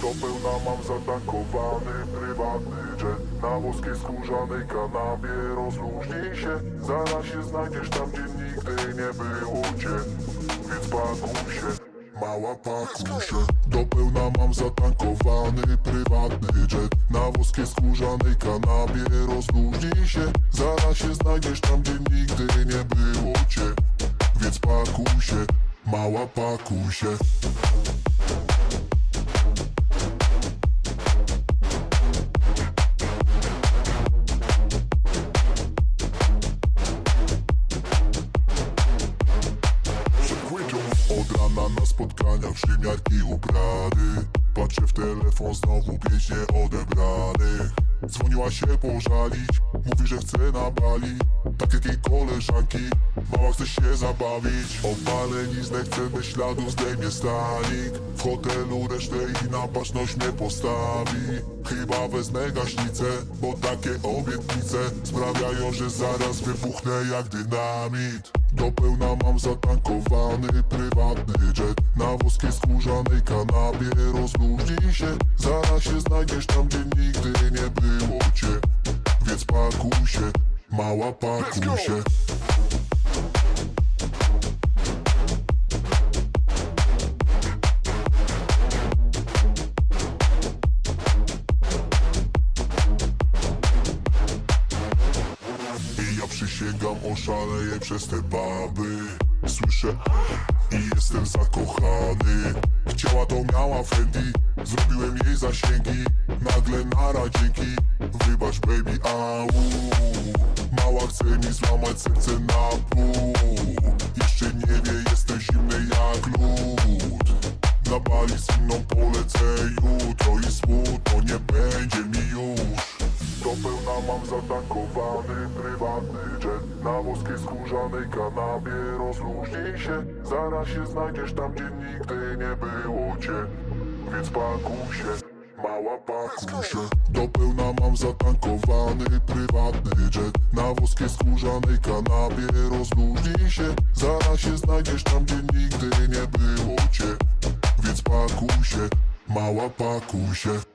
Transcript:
Do pełna mam zatankowany prywatny jet. Na włoskiej skórzanej kanapie rozluźnij się. Zaraz się znajdziesz tam, gdzie nigdy nie było cię. Więc pakuj się Mała pakuj się. Do pełna mam zatankowany prywatny jet. Na włoskiej skórzanej kanapie rozluźnij się. Zaraz się znajdziesz tam, gdzie nigdy nie było cię. Więc pakuj się Mała pakuj się Rana na spotkaniach przymiarki ubrany. Patrzę w telefon, znowu pięć nieodebranych Dzwoniła się pożalić, mówi, że chce na bali. Tak jak jej koleżanki, mała chce się zabawić. Opaleniznę chcę bez śladu, zdejmie stanik W hotelu resztę i na baczność mnie postawi. Chyba wezmę gaśnicę, bo takie obietnice Sprawiają, że zaraz wybuchnę jak dynamit do pełna mam zatankowany prywatny jet. Na włoskiej skórzanej kanapie rozluźnij się. Zaraz się znajdziesz tam, gdzie nigdy nie było cię. Więc pakuj się, mała pakuj się Przysięgam, oszaleję przez te baby. Słyszę i jestem zakochany. Chciała to miała Fendi. Zrobiłem jej zasięgi. Nagle nara dzięki. Wybacz baby, au. Mała chce mi złamać serce na pół. Jeszcze nie wie, jestem zimny jak lód. Na bali z inną polecę jutro I smutno nie będzie mi już mam zatankowany prywatny jet Na włoskiej skórzanej kanapie. Rozluźnij się Zaraz się znajdziesz tam, gdzie nigdy nie było cię. Więc pakuj się, mała pakuj się. Do pełna mam zatankowany prywatny jet Na włoskiej skórzanej kanapie. Rozluźnij się Zaraz się znajdziesz tam, gdzie nigdy nie było cię. Więc pakuj się, mała pakuj się